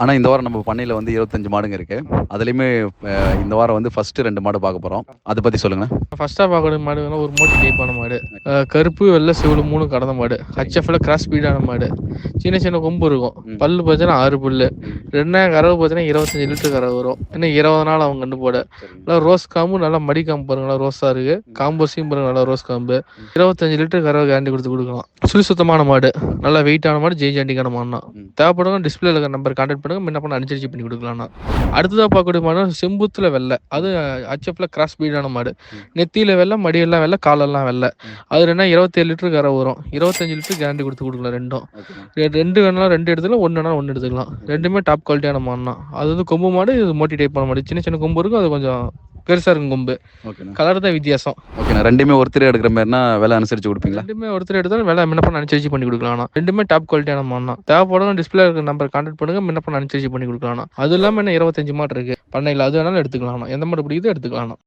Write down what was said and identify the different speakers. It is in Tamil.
Speaker 1: ஆனா இந்த வாரம் நம்ம பண்ணையில வந்து 25 மாடுங்க இருக்கு. அதுலயுமே இந்த வாரம் வந்து ஃபர்ஸ்ட் 2 மாடு பார்க்க போறோம். அத பத்தி சொல்லுங்கண்ணா.
Speaker 2: ஃபர்ஸ்ட்டா பார்க்கக்கூடிய மாடுனா ஒரு மோட்டி டைப்பான மாடு. கருப்பு, வெள்ள, சிவப்பு 3 கலந்த மாடு. ஹெச்எஃப்ல கிராஸ் பீடான மாடு. சின்ன சின்ன கொம்பு இருக்கும். பல்லு பார்த்தீங்கன்னா 6 பல்லு.
Speaker 1: ம்.
Speaker 2: ரெண்டா கறவை பார்த்தீங்கன்னா 25 லிட்டர் கறவை வரும். இன்னும் 20 நாள் அவங்க கண்ணு போட. நல்லா ரோஸ் காம்பு நல்லா மடி காம்பு பாருங்க நல்லா ரோஸா இருக்கு. காம்போஸையும் பாருங்க நல்லா ரோஸ் காம்பு. 25 லிட்டர் கறவை கேரண்டி கொடுத்து கொடுக்கலாம். சுழி சுத்தமான மாடு. நல்லா வெயிட்டான மாடு ஜெய் ஜாண்டிக்கான மாடுனா. தேவைப்படுங்க டிஸ்பிளேல நம்பர் கான்டாக்ட் பண்ணுங்க. முன்ன பண்ண அனுசரிச்சு பண்ணி கொடுக்கலாம்ண்ணா. அடுத்ததா பார்க்கக்கூடிய மாடு செம்புத்துல வெள்ளை. அது ஹெச்எஃப்ல கிராஸ் பீடான மாடு. நெத்தியில வெள்ளை, மடியெல்லாம் வெள்ளை, காலெல்லாம் வெள்ளை. அது ரெண்டா 27 லிட்டர் கறவை வரும். 25 லிட்டர் கேரண்டி கொடுத்து கொடுக்கலாம் ரெண்டும்.
Speaker 1: ஓகேண்ணா.
Speaker 2: ரெ 2 வேணாலும் 2 எடுத்துக்கலாம். 1 வேணாலும் 1 எடுத்துக்கலாம். 2மே டாப் குவாலிட்டியான மாடுனா. அது வந்து கொம்பு மாடு, இது மோட்டி டைப்பான மாடு. சின்ன சின்ன கொம்பு இருக்கும். அது கொஞ்சம் பெருசா இருக்கும் கொம்பு. கலர் தான் வித்தியாசம்.
Speaker 1: ஓகேண்ணா. 2மே ஒருத்தரே எடுக்கிற மாரினா விலை அனுசரிச்சு குடுப்பீங்களா?
Speaker 2: 2மே ஒருத்தர் எடுத்தாலும் விலை முன்ன பண்ண அனுசரிச்சு பண்ணி கொடுக்கலாம்ண்ணா. 2மே டாப் குவாலிட்டியான மாடுனா. தேவைப்படுங்க டிஸ்பிளேல இருக்க நம்பர் கான்டாக்ட் பண்ணுங்க. முன்ன பண்ண அனுசரிச்சு பண்ணி கொடுக்கலாம்ண்ணா. அது இல்லாம இன்னும் 25 மாடு இருக்கு. பண்ணையில அது வேணாலும் எடுத்துக்கலாம்ண்ணா. எந்த மாடு பிடிக்குதோ எடுத்துக்கலாம்ண்ணா.